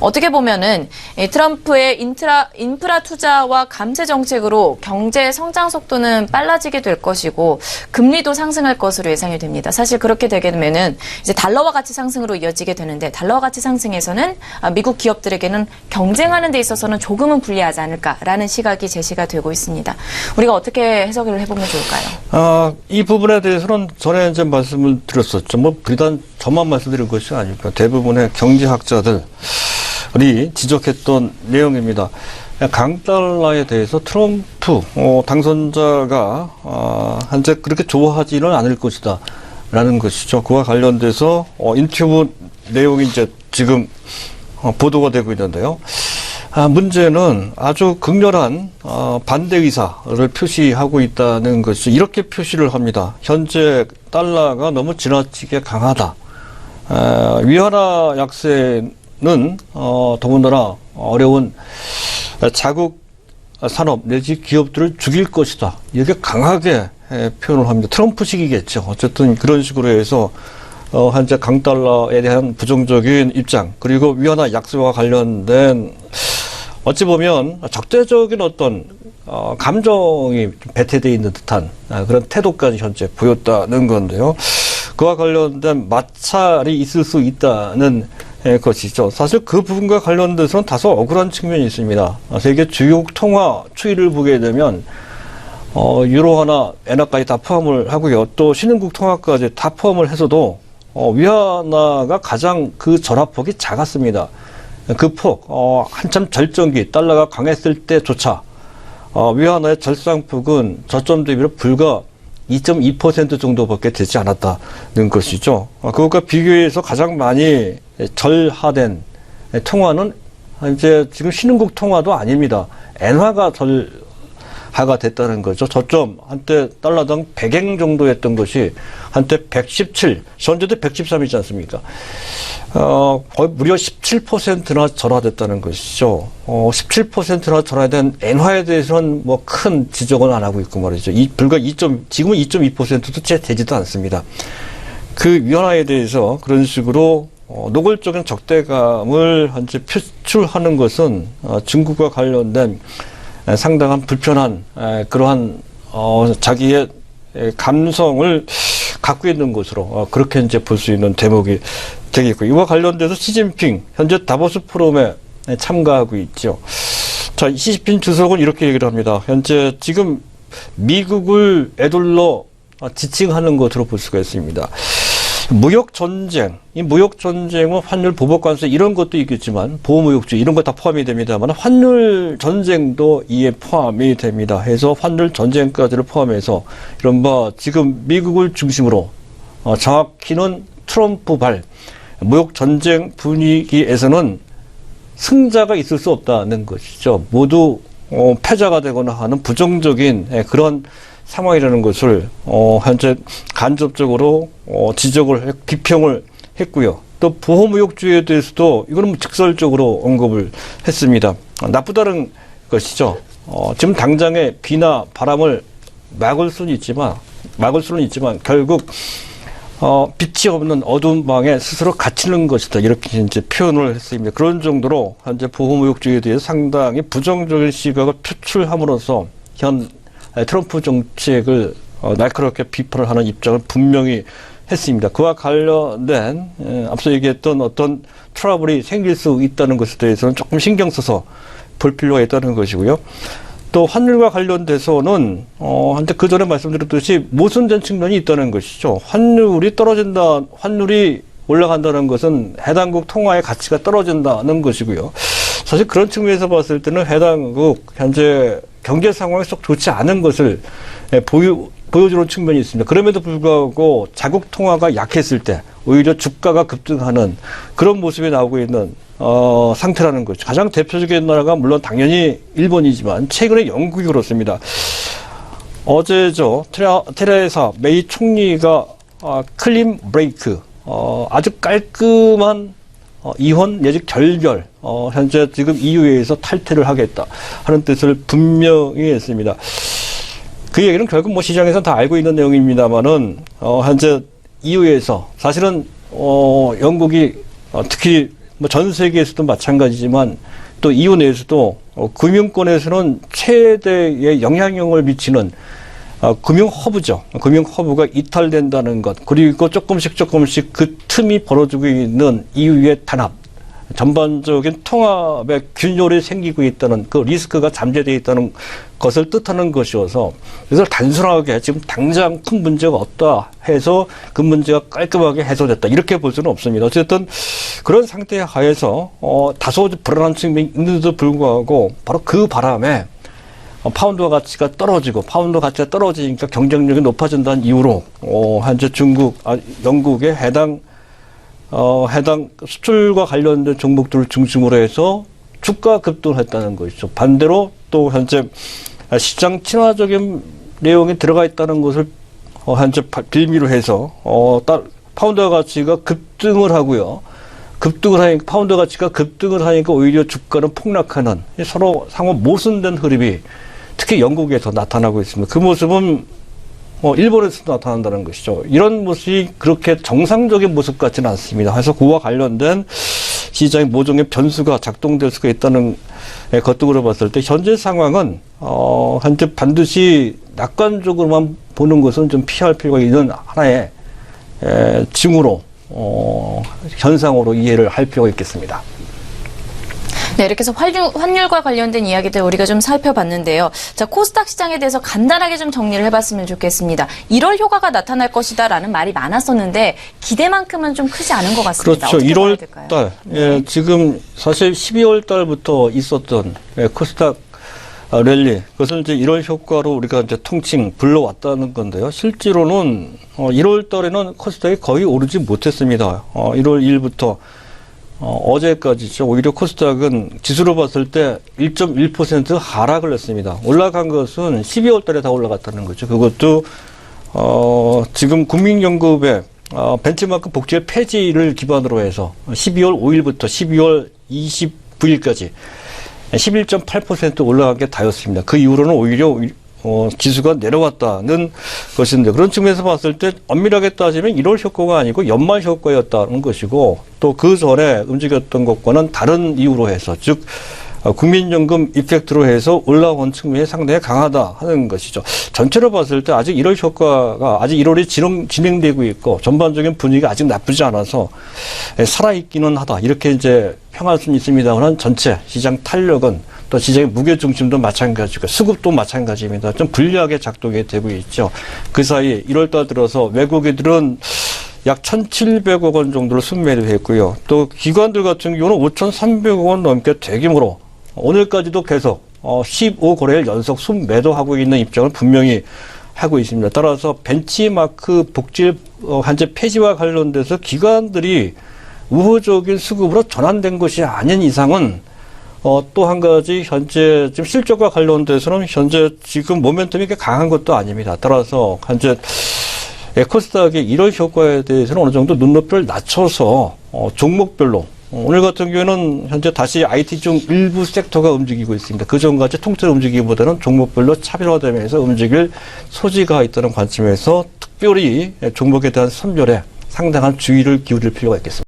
어떻게 보면은 이 트럼프의 인트라, 인프라 투자와 감세 정책으로 경제 성장 속도는 빨라지게 될 것이고 금리도 상승할 것으로 예상이 됩니다. 사실 그렇게 되게 되면은 이제 달러와 가치 상승으로 이어지게 되는데 달러와 가치 상승에서는 아, 미국 기업들에게는 경쟁하는 데 있어서는 조금은 불리하지 않을까라는 시각이 제시가 되고 있습니다. 우리가 어떻게 해석을 해보면 좋을까요? 아, 이 부분에 대해서는 전에 이제 말씀을 드렸었죠. 뭐, 비단 저만 말씀드린 것이 아니고 대부분의 경제학자들 이 지적했던 내용입니다. 강달러에 대해서 트럼프 어, 당선자가 어, 현재 그렇게 좋아하지는 않을 것이다. 라는 것이죠. 그와 관련돼서 어, 인터뷰 내용이 이제 지금 어, 보도가 되고 있는데요. 아, 문제는 아주 극렬한 어, 반대 의사를 표시하고 있다는 것이 이렇게 표시를 합니다. 현재 달러가 너무 지나치게 강하다. 아, 위안화 약세 는 어, 더군다나 어려운 자국 산업 내지 기업들을 죽일 것이다. 이렇게 강하게 에, 표현을 합니다. 트럼프식이겠죠. 어쨌든 그런 식으로 해서 어, 현재 강달러에 대한 부정적인 입장 그리고 위안화 약세와 관련된 어찌 보면 적대적인 어떤 어, 감정이 배태되어 있는 듯한 아, 그런 태도까지 현재 보였다는 건데요. 그와 관련된 마찰이 있을 수 있다는 에, 것이죠. 사실 그 부분과 관련돼서는 다소 억울한 측면이 있습니다. 아, 세계 주요 통화 추이를 보게 되면 어, 유로화나 엔화까지 다 포함을 하고요. 또 신흥국 통화까지 다 포함을 해서도 어, 위안화가 가장 그 절하폭이 작았습니다. 그 폭, 어, 한참 절정기, 달러가 강했을 때조차, 어, 위안화의 절상폭은 저점 대비로 불과 2.2% 정도밖에 되지 않았다는 것이죠. 어, 그것과 비교해서 가장 많이 절하된 통화는 이제 지금 신흥국 통화도 아닙니다. 엔화가 절하가 됐다는 거죠. 저점 한때 달러당 100엔 정도였던 것이 한때 117, 현재도 113이지 않습니까? 어, 거의 무려 17%나 절하됐다는 것이죠. 어, 17%나 절하된 엔화에 대해서는 뭐 큰 지적은 안 하고 있고 말이죠. 이, 불과 2. 지금은 2.2%도 채 되지도 않습니다. 그 위안화에 대해서 그런 식으로 어, 노골적인 적대감을 현재 표출하는 것은 어, 중국과 관련된 에, 상당한 불편한 에, 그러한 어, 자기의 에, 감성을 갖고 있는 것으로 어, 그렇게 이제 볼 수 있는 대목이 되겠고 이와 관련돼서 시진핑 현재 다보스 포럼에 참가하고 있죠. 자, 시진핑 주석은 이렇게 얘기를 합니다. 현재 지금 미국을 애둘러 지칭하는 것으로 볼 수가 있습니다. 무역 전쟁, 이 무역 전쟁은 환율 보복 관세 이런 것도 있겠지만 보호무역주 이런 거 다 포함이 됩니다만 환율 전쟁도 이에 포함이 됩니다. 해서 환율 전쟁까지를 포함해서 이른바 지금 미국을 중심으로 어, 정확히는 트럼프 발 무역 전쟁 분위기에서는 승자가 있을 수 없다는 것이죠. 모두 어, 패자가 되거나 하는 부정적인 예, 그런 상황이라는 것을 어, 현재 간접적으로 어, 지적을 했, 비평을 했고요. 또 보호무역주의에 대해서도 이거는 뭐 직설적으로 언급을 했습니다. 어, 나쁘다는 것이죠. 어, 지금 당장의 비나 바람을 막을 수는 있지만 막을 수는 있지만 결국 어, 빛이 없는 어두운 방에 스스로 갇히는 것이다. 이렇게 이제 표현을 했습니다. 그런 정도로 현재 보호무역주의에 대해서 상당히 부정적인 시각을 표출함으로써 현 트럼프 정책을 어, 날카롭게 비판을 하는 입장을 분명히 했습니다. 그와 관련된 에, 앞서 얘기했던 어떤 트러블이 생길 수 있다는 것에 대해서는 조금 신경 써서 볼 필요가 있다는 것이고요. 또 환율과 관련돼서는 어 한때 그 전에 말씀드렸듯이 모순된 측면이 있다는 것이죠. 환율이 떨어진다, 환율이 올라간다는 것은 해당국 통화의 가치가 떨어진다는 것이고요. 사실 그런 측면에서 봤을 때는 해당국 현재 경제 상황이 썩 좋지 않은 것을 예, 보여, 보여주는 측면이 있습니다. 그럼에도 불구하고 자국 통화가 약했을 때 오히려 주가가 급등하는 그런 모습이 나오고 있는 어, 상태라는 거죠. 가장 대표적인 나라가 물론 당연히 일본이지만 최근에 영국이 그렇습니다. 어제죠 테라, 테레사 메이 총리가 어, 클린 브레이크 어, 아주 깔끔한 어, 이혼 내지 결별 어, 현재 지금 EU에서 탈퇴를 하겠다 하는 뜻을 분명히 했습니다. 그 얘기는 결국 뭐 시장에서 다 알고 있는 내용입니다만은 어, 현재 EU에서 사실은 어, 영국이 어, 특히 뭐 전 세계에서도 마찬가지지만 또 이후 내에서도 어, 금융권에서는 최대의 영향력을 미치는 어, 금융 허브죠. 금융 허브가 이탈된다는 것 그리고 조금씩 조금씩 그 틈이 벌어지고 있는 이후의 단합 전반적인 통합의 균열이 생기고 있다는 그 리스크가 잠재되어 있다는 것을 뜻하는 것이어서 그래서 단순하게 지금 당장 큰 문제가 없다 해서 그 문제가 깔끔하게 해소됐다 이렇게 볼 수는 없습니다. 어쨌든 그런 상태 하에서 어, 다소 불안한 측면이 있는데도 불구하고 바로 그 바람에 어, 파운드 가치가 떨어지고 파운드 가치가 떨어지니까 경쟁력이 높아진다는 이유로 어, 현재 중국, 아, 영국의 해당 어, 해당 수출과 관련된 종목들을 중심으로 해서 주가 급등을 했다는 것이죠. 반대로 또 현재 시장 친화적인 내용이 들어가 있다는 것을 어, 현재 바- 빌미로 해서 어, 따, 파운드 가치가 급등을 하고요. 급등을 하니까 파운드 가치가 급등을 하니까 오히려 주가는 폭락하는 서로 상호 모순된 흐름이 특히 영국에서 나타나고 있습니다. 그 모습은 어, 일본에서도 나타난다는 것이죠. 이런 모습이 그렇게 정상적인 모습 같지는 않습니다. 그래서 그와 관련된 시장의 모종의 변수가 작동될 수가 있다는 예, 것들로 봤을 때 현재 상황은 어, 현재 반드시 낙관적으로만 보는 것은 좀 피할 필요가 있는 하나의 에, 징후로 어, 현상으로 이해를 할 필요가 있겠습니다. 네, 이렇게 해서 환율, 환율과 관련된 이야기들 우리가 좀 살펴봤는데요. 자, 코스닥 시장에 대해서 간단하게 좀 정리를 해봤으면 좋겠습니다. 1월 효과가 나타날 것이다 라는 말이 많았었는데 기대만큼은 좀 크지 않은 것 같습니다. 그렇죠. 어떻게 봐야 1월 될까요? 달, 예, 지금 사실 12월 달부터 있었던 예, 코스닥 아, 랠리, 그것을 이제 1월 효과로 우리가 이제 통칭 불러왔다는 건데요. 실제로는 어, 1월 달에는 코스닥이 거의 오르지 못했습니다. 어, 1월 1일부터 어, 어제까지죠. 오히려 코스닥은 지수로 봤을 때 1.1% 하락을 했습니다. 올라간 것은 12월 달에 다 올라갔다는 거죠. 그것도 어, 지금 국민연금의 어, 벤치마크 복지의 폐지를 기반으로 해서 12월 5일부터 12월 29일까지 11.8% 올라간 게 다였습니다. 그 이후로는 오히려 어, 지수가 내려왔다는 것인데 그런 측면에서 봤을 때 엄밀하게 따지면 1월 효과가 아니고 연말 효과였다는 것이고 또 그 전에 움직였던 것과는 다른 이유로 해서 즉 어, 국민연금 이펙트로 해서 올라온 측면이 상당히 강하다 하는 것이죠. 전체로 봤을 때 아직 1월 효과가 아직 1월이 진행, 진행되고 있고 전반적인 분위기가 아직 나쁘지 않아서 에, 살아있기는 하다. 이렇게 이제 평할 수는 있습니다만 전체 시장 탄력은 또 시장의 무게 중심도 마찬가지고 수급도 마찬가지입니다. 좀 불리하게 작동이 되고 있죠. 그 사이 1월 달 들어서 외국인들은 약 1,700억 원 정도를 순매도 했고요. 또 기관들 같은 경우는 5,300억 원 넘게 대규모로 오늘까지도 계속 어, 15거래일 연속 순매도하고 있는 입장을 분명히 하고 있습니다. 따라서 벤치마크 복지 어, 한제 폐지와 관련돼서 기관들이 우호적인 수급으로 전환된 것이 아닌 이상은 어, 또 한 가지 현재 지금 실적과 관련돼서는 현재 지금 모멘텀이 그렇게 강한 것도 아닙니다. 따라서 현재 에코스닥의 1월 효과에 대해서는 어느 정도 눈높이를 낮춰서 어, 종목별로 어, 오늘 같은 경우에는 현재 다시 IT 중 일부 섹터가 움직이고 있습니다. 그 전까지 통째로 움직이기보다는 종목별로 차별화되면서 움직일 소지가 있다는 관점에서 특별히 종목에 대한 선별에 상당한 주의를 기울일 필요가 있겠습니다.